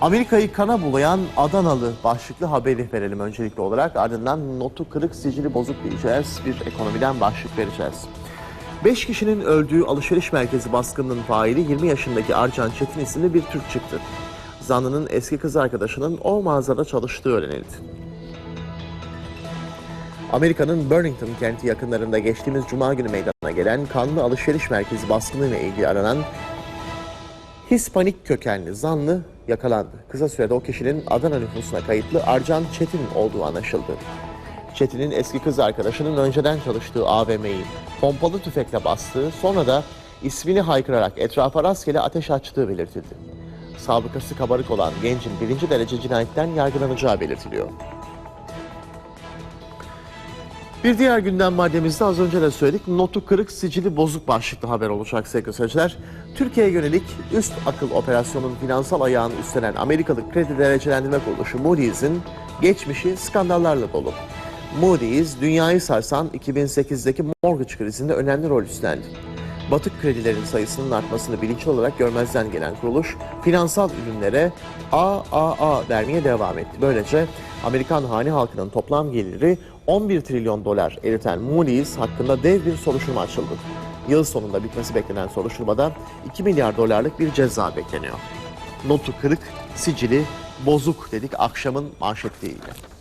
Amerika'yı kana bulayan Adanalı başlıklı haberi verelim öncelikli olarak. Ardından notu kırık sicili bozuk diyeceğiz. Bir ekonomiden başlık vereceğiz. 5 kişinin öldüğü alışveriş merkezi baskınının faili 20 yaşındaki Arcan Çetin isimli bir Türk çıktı. Zanlının eski kız arkadaşının o mağazada çalıştığı öğrenildi. Amerika'nın Burlington kenti yakınlarında geçtiğimiz cuma günü meydana gelen kanlı alışveriş merkezi baskınıyla ilgili aranan Hispanik kökenli zanlı yakalandı. Kısa sürede o kişinin Adana nüfusuna kayıtlı Arcan Çetin olduğu anlaşıldı. Çetin'in eski kız arkadaşının önceden çalıştığı AVM'yi pompalı tüfekle bastığı, sonra da ismini haykırarak etrafa rastgele ateş açtığı belirtildi. Sabıkası kabarık olan gencin birinci derece cinayetten yargılanacağı belirtiliyor. Bir diğer gündem maddemizde az önce de söyledik. Notu kırık, sicili bozuk başlıklı haber olacak sevgili seyirciler. Türkiye'ye yönelik üst akıl operasyonun finansal ayağını üstlenen Amerikalı kredi derecelendirme kuruluşu Moody's'in geçmişi skandallarla dolu. Moody's, dünyayı sarsan 2008'deki mortgage krizinde önemli rol üstlendi. Batık kredilerin sayısının artmasını bilinçli olarak görmezden gelen kuruluş, finansal ürünlere AAA vermeye devam etti. Böylece Amerikan hane halkının toplam geliri 11 trilyon dolar eriten Moody's hakkında dev bir soruşturma açıldı. Yıl sonunda bitmesi beklenen soruşturmada 2 milyar dolarlık bir ceza bekleniyor. Notu kırık, sicili bozuk dedik akşamın manşetliğiyle.